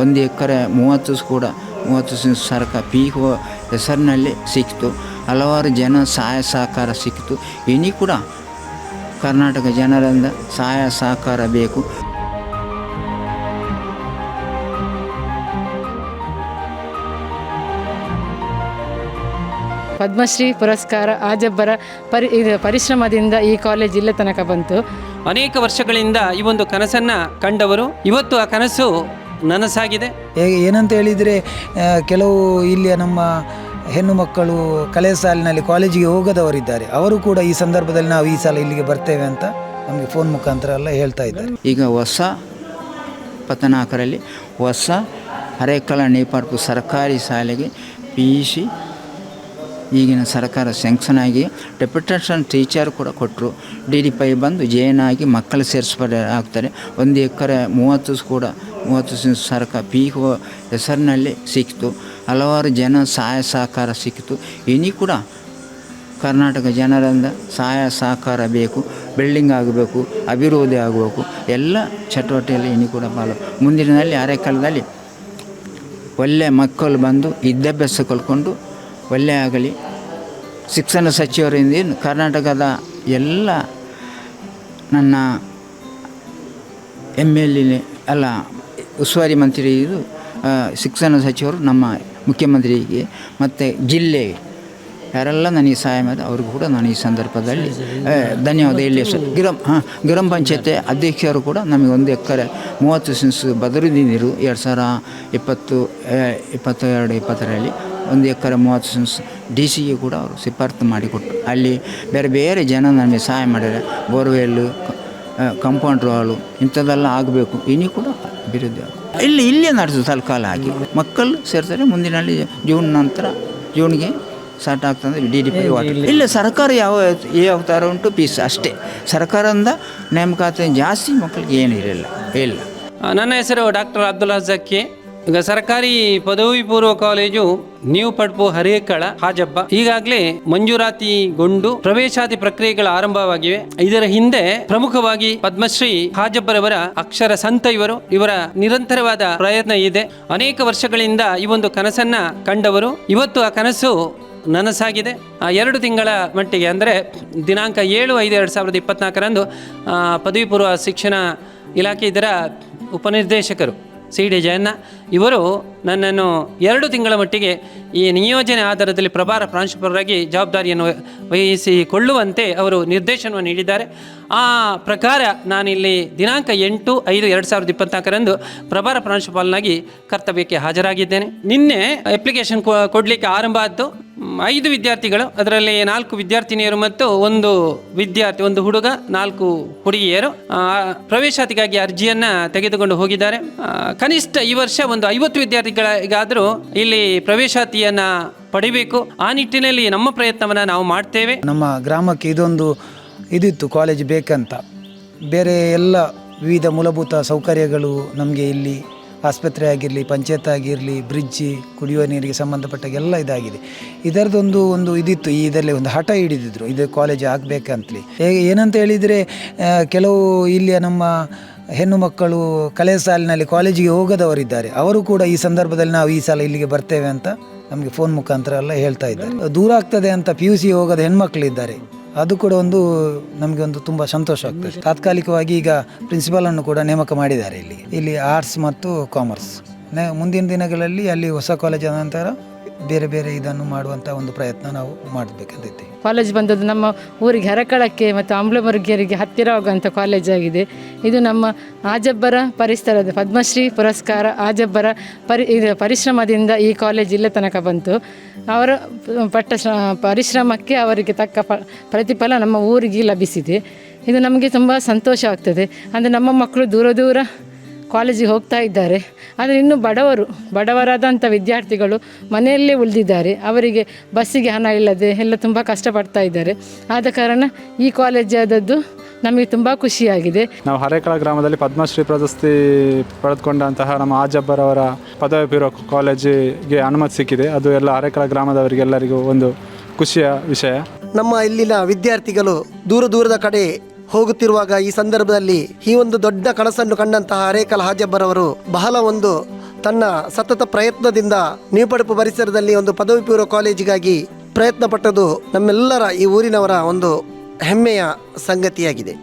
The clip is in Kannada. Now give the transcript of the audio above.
ಒಂದು ಎಕರೆ ಮೂವತ್ತು ಕೂಡ ಮೂವತ್ತು ಸರ್ಕ ಪಿ ಒ ಹೆಸರಿನಲ್ಲಿ ಸಿಕ್ತು ಹಲವಾರು ಜನ ಸಹಾಯ ಸಹಕಾರ ಸಿಕ್ತು ಇನಿ ಕೂಡ ಕರ್ನಾಟಕ ಜನರಿಂದ ಸಹಾಯ ಸಹಕಾರ ಬೇಕು. ಪದ್ಮಶ್ರೀ ಪುರಸ್ಕಾರ ಆಜಬ್ಬರ ಪರಿ ಇದು ಪರಿಶ್ರಮದಿಂದ ಈ ಕಾಲೇಜ್ ಇಲ್ಲೇ ತನಕ ಬಂತು. ಅನೇಕ ವರ್ಷಗಳಿಂದ ಈ ಒಂದು ಕನಸನ್ನು ಕಂಡವರು ಇವತ್ತು ಆ ಕನಸು ನನಸಾಗಿದೆ? ಹೇಗೆ ಏನಂತ ಹೇಳಿದರೆ ಕೆಲವು ಇಲ್ಲಿಯ ನಮ್ಮ ಹೆಣ್ಣು ಮಕ್ಕಳು ಕಲೆ ಸಾಲಿನಲ್ಲಿ ಕಾಲೇಜಿಗೆ ಹೋಗದವರಿದ್ದಾರೆ. ಅವರು ಕೂಡ ಈ ಸಂದರ್ಭದಲ್ಲಿ ನಾವು ಈ ಸಲ ಇಲ್ಲಿಗೆ ಬರ್ತೇವೆ ಅಂತ ನಮಗೆ ಫೋನ್ ಮುಖಾಂತರ ಎಲ್ಲ ಹೇಳ್ತಾ ಇದ್ದಾರೆ. ಈಗ ಹೊಸ ಪತನಾಕರಲ್ಲಿ ಹೊಸ ಹರೇಕಲ ನೇಪಾರ್ಪು ಸರ್ಕಾರಿ ಶಾಲೆಗೆ ಪಿ ಯು ಸಿ ಈಗಿನ ಸರ್ಕಾರ ಸ್ಯಾಂಕ್ಷನ್ ಆಗಿ ಡೆಪ್ಯುಟೇಷನ್ ಟೀಚರ್ ಕೂಡ ಕೊಟ್ಟರು ಡಿ ಡಿ ಪೈ ಬಂದು ಜೇನಾಗಿ ಮಕ್ಕಳು ಸೇರಿಸ್ಬಾರ ಆಗ್ತಾರೆ. ಒಂದು ಎಕರೆ ಮೂವತ್ತು ಕೂಡ ಮೂವತ್ತು ಸರ್ಕ ಪಿ ಒ ಹೆಸರಿನಲ್ಲಿ ಸಿಕ್ತು ಹಲವಾರು ಜನ ಸಹಾಯ ಸಹಕಾರ ಸಿಕ್ಕಿತು. ಇನಿ ಕೂಡ ಕರ್ನಾಟಕ ಜನರಿಂದ ಸಹಾಯ ಸಹಕಾರ ಬೇಕು ಬಿಲ್ಡಿಂಗ್ ಆಗಬೇಕು, ಅಭಿವೃದ್ಧಿ ಆಗಬೇಕು, ಎಲ್ಲ ಚಟುವಟಿಕೆಯಲ್ಲಿ ಇನಿ ಕೂಡ ಪಾಲು ಮುಂದಿನಲ್ಲಿ ಅರೆಕಾಲದಲ್ಲಿ ಒಳ್ಳೆಯ ಮಕ್ಕಳು ಬಂದು ವಿದ್ಯಾಭ್ಯಾಸ ಕಲ್ಕೊಂಡು ಒಳ್ಳೆ ಆಗಲಿ. ಶಿಕ್ಷಣ ಸಚಿವರಿಂದ ಕರ್ನಾಟಕದ ಎಲ್ಲ ನನ್ನ ಎಂ ಎಲ್ ಎ ಅಲ್ಲ ಉಸ್ತುವಾರಿ ಮಂತ್ರಿ ಇದು ಶಿಕ್ಷಣ ಸಚಿವರು ನಮ್ಮ ಮುಖ್ಯಮಂತ್ರಿಗೆ ಮತ್ತು ಜಿಲ್ಲೆ ಯಾರೆಲ್ಲ ನನಗೆ ಸಹಾಯ ಮಾಡಿ ಅವ್ರಿಗೂ ಕೂಡ ನಾನು ಈ ಸಂದರ್ಭದಲ್ಲಿ ಧನ್ಯವಾದ ಇಲ್ಲಿ ಗ್ರಾಮ ಹಾಂ ಗ್ರಾಮ ಪಂಚಾಯತಿ ಅಧ್ಯಕ್ಷರು ಕೂಡ ನಮಗೆ ಒಂದು ಎಕರೆ ಮೂವತ್ತು ಸೆನ್ಸ್ ಬದರುದಿನಿರು ಎರಡು ಸಾವಿರ ಇಪ್ಪತ್ತು ಆ, ಇಪ್ಪತ್ತು ಎರಡು ಇಪ್ಪತ್ತರಲ್ಲಿ ಒಂದು ಎಕರೆ ಮೂವತ್ತು ಸೆನ್ಸ್ ಡಿ ಸಿಗೆ ಕೂಡ ಅವರು ಶಿಫಾರತು ಮಾಡಿಕೊಟ್ರು. ಅಲ್ಲಿ ಬೇರೆ ಬೇರೆ ಜನ ನಮಗೆ ಸಹಾಯ ಮಾಡಿದ್ದಾರೆ. ಬೋರ್ವೆಲ್ಲು ಕಂಪೌಂಡ್ರ್ ಹಾಲು ಇಂಥದ್ದೆಲ್ಲ ಆಗಬೇಕು. ಇನ್ನೂ ಕೂಡ ಅಭಿವೃದ್ಧಿ ಆಗುತ್ತೆ ಇಲ್ಲಿ ಇಲ್ಲೇ ನಡೆಸು ತಲಕಾಲ ಆಗಿ ಮಕ್ಕಳು ಸೇರ್ತಾರೆ ಮುಂದಿನಲ್ಲಿ ಜೂನ್ ನಂತರ ಜೂನ್ಗೆ ಸ್ಟಾರ್ಟ್ ಆಗ್ತದೆ ಡಿ ಡಿ ಪಿ ಇಲ್ಲ ಸರ್ಕಾರ ಯಾವ ಯಾವ ಥರ ಉಂಟು ಪೀಸ್ ಅಷ್ಟೇ. ಸರ್ಕಾರದಿಂದ ನೇಮಕಾತಿ ಜಾಸ್ತಿ ಮಕ್ಕಳಿಗೆ ಏನಿರಲಿಲ್ಲ ಇಲ್ಲ ಆ, ನನ್ನ ಹೆಸರು ಡಾಕ್ಟರ್ ಅಬ್ದುಲ್ ಹಜಕ್ಕಿ ಈಗ ಸರ್ಕಾರಿ ಪದವಿ ಪೂರ್ವ ಕಾಲೇಜು ನ್ಯೂ ಪಡ್ಪು ಹರೇಕಳ ಹಾಜಬ್ಬ ಈಗಾಗಲೇ ಮಂಜೂರಾತಿಗೊಂಡು ಪ್ರವೇಶಾತಿ ಪ್ರಕ್ರಿಯೆಗಳು ಆರಂಭವಾಗಿವೆ. ಇದರ ಹಿಂದೆ ಪ್ರಮುಖವಾಗಿ ಪದ್ಮಶ್ರೀ ಹಾಜಬ್ಬರವರ ಅಕ್ಷರ ಸಂತ ಇವರು, ಇವರ ನಿರಂತರವಾದ ಪ್ರಯತ್ನ ಇದೆ. ಅನೇಕ ವರ್ಷಗಳಿಂದ ಈ ಒಂದು ಕನಸನ್ನ ಕಂಡವರು. ಇವತ್ತು ಆ ಕನಸು ನನಸಾಗಿದೆ. ಎರಡು ತಿಂಗಳ ಮಟ್ಟಿಗೆ ಅಂದರೆ ದಿನಾಂಕ ಏಳು ಐದು ಎರಡು ಸಾವಿರದ ಇಪ್ಪತ್ನಾಲ್ಕರಂದು ಪದವಿ ಪೂರ್ವ ಶಿಕ್ಷಣ ಇಲಾಖೆ ಇದರ ಉಪನಿರ್ದೇಶಕರು. C D Jayanna. ಇವರು ನನ್ನನ್ನು ಎರಡು ತಿಂಗಳ ಮಟ್ಟಿಗೆ ಈ ನಿಯೋಜನೆ ಆಧಾರದಲ್ಲಿ ಪ್ರಭಾರ ಪ್ರಾಂಶುಪಾಲರಾಗಿ ಜವಾಬ್ದಾರಿಯನ್ನು ವಹಿಸಿಕೊಳ್ಳುವಂತೆ ಅವರು ನಿರ್ದೇಶನವನ್ನು ನೀಡಿದ್ದಾರೆ. ಆ ಪ್ರಕಾರ ನಾನಿಲ್ಲಿ ದಿನಾಂಕ ಎಂಟು ಐದು ಎರಡು ಸಾವಿರದ ಇಪ್ಪತ್ನಾಲ್ಕರಂದು ಪ್ರಭಾರ ಪ್ರಾಂಶುಪಾಲನಾಗಿ ಕರ್ತವ್ಯಕ್ಕೆ ಹಾಜರಾಗಿದ್ದೇನೆ. ನಿನ್ನೆ ಅಪ್ಲಿಕೇಶನ್ ಕೊಡಲಿಕ್ಕೆ ಆರಂಭ ಆದ್ದು ಐದು ವಿದ್ಯಾರ್ಥಿಗಳು, ಅದರಲ್ಲಿ ನಾಲ್ಕು ವಿದ್ಯಾರ್ಥಿನಿಯರು ಮತ್ತು ಒಂದು ವಿದ್ಯಾರ್ಥಿ, ಒಂದು ಹುಡುಗ, ನಾಲ್ಕು ಹುಡುಗಿಯರು ಪ್ರವೇಶಾತಿಗಾಗಿ ಅರ್ಜಿಯನ್ನು ತೆಗೆದುಕೊಂಡು ಹೋಗಿದ್ದಾರೆ. ಕನಿಷ್ಠ ಈ ವರ್ಷ ಒಂದು ಐವತ್ತು ವಿದ್ಯಾರ್ಥಿಗಳಿಗಾದರೂ ಇಲ್ಲಿ ಪ್ರವೇಶಾತಿಯನ್ನ ಪಡಿಬೇಕು. ಆ ನಿಟ್ಟಿನಲ್ಲಿ ನಮ್ಮ ಪ್ರಯತ್ನವನ್ನು ನಾವು ಮಾಡ್ತೇವೆ. ನಮ್ಮ ಗ್ರಾಮಕ್ಕೆ ಇದೊಂದು ಇದಿತ್ತು ಕಾಲೇಜ್ ಬೇಕಂತ. ಬೇರೆ ಎಲ್ಲ ವಿವಿಧ ಮೂಲಭೂತ ಸೌಕರ್ಯಗಳು ನಮಗೆ ಇಲ್ಲಿ ಆಸ್ಪತ್ರೆ ಆಗಿರಲಿ, ಪಂಚಾಯತ್ ಆಗಿರಲಿ ಬ್ರಿಡ್ಜ್ ಕುಡಿಯುವ ನೀರಿಗೆ ಸಂಬಂಧಪಟ್ಟ ಎಲ್ಲ ಇದಾಗಿದೆ. ಇದರದೊಂದು ಒಂದು ಇದಿತ್ತು, ಈ ಇದರಲ್ಲಿ ಒಂದು ಹಠ ಹಿಡಿದಿದ್ರು. ಇದು ಕಾಲೇಜ್ ಆಗಬೇಕಂತಲಿ. ಏನಂತ ಹೇಳಿದರೆ ಕೆಲವು ಇಲ್ಲಿಯ ನಮ್ಮ ಹೆಣ್ಣು ಮಕ್ಕಳು ಕಲೆ ಸಾಲಿನಲ್ಲಿ ಕಾಲೇಜಿಗೆ ಹೋಗದವರಿದ್ದಾರೆ. ಅವರು ಕೂಡ ಈ ಸಂದರ್ಭದಲ್ಲಿ ನಾವು ಈ ಸಲ ಇಲ್ಲಿಗೆ ಬರ್ತೇವೆ ಅಂತ ನಮಗೆ ಫೋನ್ ಮುಖಾಂತರ ಎಲ್ಲ ಹೇಳ್ತಾ ಇದ್ದಾರೆ. ದೂರ ಆಗ್ತದೆ ಅಂತ ಪಿ ಯು ಸಿ ಹೋಗದ ಹೆಣ್ಮಕ್ಳಿದ್ದಾರೆ. ಅದು ಕೂಡ ಒಂದು ನಮಗೆ ಒಂದು ತುಂಬ ಸಂತೋಷ ಆಗ್ತದೆ. ತಾತ್ಕಾಲಿಕವಾಗಿ ಈಗ ಪ್ರಿನ್ಸಿಪಾಲ್ ಅನ್ನು ಕೂಡ ನೇಮಕ ಮಾಡಿದ್ದಾರೆ ಇಲ್ಲಿ ಇಲ್ಲಿ ಆರ್ಟ್ಸ್ ಮತ್ತು ಕಾಮರ್ಸ್ ಮುಂದಿನ ದಿನಗಳಲ್ಲಿ ಅಲ್ಲಿ ಹೊಸ ಕಾಲೇಜ್ ನಂತರ ಬೇರೆ ಬೇರೆ ಇದನ್ನು ಮಾಡುವಂಥ ಒಂದು ಪ್ರಯತ್ನ ನಾವು ಮಾಡಬೇಕಂತೈತಿ ಕಾಲೇಜ್ ಬಂದದ್ದು ನಮ್ಮ ಊರಿಗೆ ಹೆರಕಳಕ್ಕೆ ಮತ್ತು ಹತ್ತಿರ ಹತ್ತಿರವಾಗುವಂಥ ಕಾಲೇಜ್ ಆಗಿದೆ. ಇದು ನಮ್ಮ ಆಜಬ್ಬರ ಪರಿಸರದ ಪದ್ಮಶ್ರೀ ಪುರಸ್ಕಾರ ಆಜಬ್ಬರ ಪರಿ, ಇದು ಪರಿಶ್ರಮದಿಂದ ಈ ಕಾಲೇಜ್ ಇಲ್ಲ ತನಕ ಬಂತು. ಅವರ ಪಟ್ಟ ಶ್ರ, ಪರಿಶ್ರಮಕ್ಕೆ ಅವರಿಗೆ ತಕ್ಕ ಪ್ರತಿಫಲ ನಮ್ಮ ಊರಿಗೆ ಲಭಿಸಿದೆ. ಇದು ನಮಗೆ ತುಂಬ ಸಂತೋಷವಾಗ್ತದೆ. ಅಂದರೆ ನಮ್ಮ ಮಕ್ಕಳು ದೂರ ದೂರ ಕಾಲೇಜಿಗೆ ಹೋಗ್ತಾ ಇದ್ದಾರೆ. ಆದರೆ ಇನ್ನು ಬಡವರು ಬಡವರಾದಂಥ ವಿದ್ಯಾರ್ಥಿಗಳು ಮನೆಯಲ್ಲೇ ಉಳಿದಿದ್ದಾರೆ. ಅವರಿಗೆ ಬಸ್ಸಿಗೆ ಹಣ ಇಲ್ಲದೆ ಎಲ್ಲ ತುಂಬ ಕಷ್ಟಪಡ್ತಾ ಇದ್ದಾರೆ. ಆದ ಕಾರಣ ಈ ಕಾಲೇಜ್ ಆದದ್ದು ನಮಗೆ ತುಂಬ ಖುಷಿಯಾಗಿದೆ. ನಾವು ಹರೇಕಳ ಗ್ರಾಮದಲ್ಲಿ ಪದ್ಮಶ್ರೀ ಪ್ರಶಸ್ತಿ ಪಡೆದುಕೊಂಡಂತಹ ನಮ್ಮ ಆಜಬ್ಬರವರ ಪದವಿ ಪೂರ್ವ ಕಾಲೇಜಿಗೆ ಅನುಮತಿ ಸಿಕ್ಕಿದೆ. ಅದು ಎಲ್ಲ ಹರೇಕಳ ಗ್ರಾಮದವರಿಗೆಲ್ಲರಿಗೂ ಒಂದು ಖುಷಿಯ ವಿಷಯ. ನಮ್ಮ ಇಲ್ಲಿನ ವಿದ್ಯಾರ್ಥಿಗಳು ದೂರ ದೂರದ ಕಡೆ ಹೋಗುತ್ತಿರುವಾಗ ಈ ಸಂದರ್ಭದಲ್ಲಿ ಈ ಒಂದು ದೊಡ್ಡ ಕನಸನ್ನು ಕಂಡಂತಹ ಅರೇಕಲ್ ಹಾಜಬ್ಬರವರು ಬಹಳ ಒಂದು ತನ್ನ ಸತತ ಪ್ರಯತ್ನದಿಂದ ನೀಪಡಪು ಪರಿಸರದಲ್ಲಿ ಒಂದು ಪದವಿ ಪೂರ್ವ ಕಾಲೇಜಿಗಾಗಿ ಪ್ರಯತ್ನ ಪಟ್ಟದು ನಮ್ಮೆಲ್ಲರ ಈ ಊರಿನವರ ಒಂದು ಹೆಮ್ಮೆಯ ಸಂಗತಿಯಾಗಿದೆ.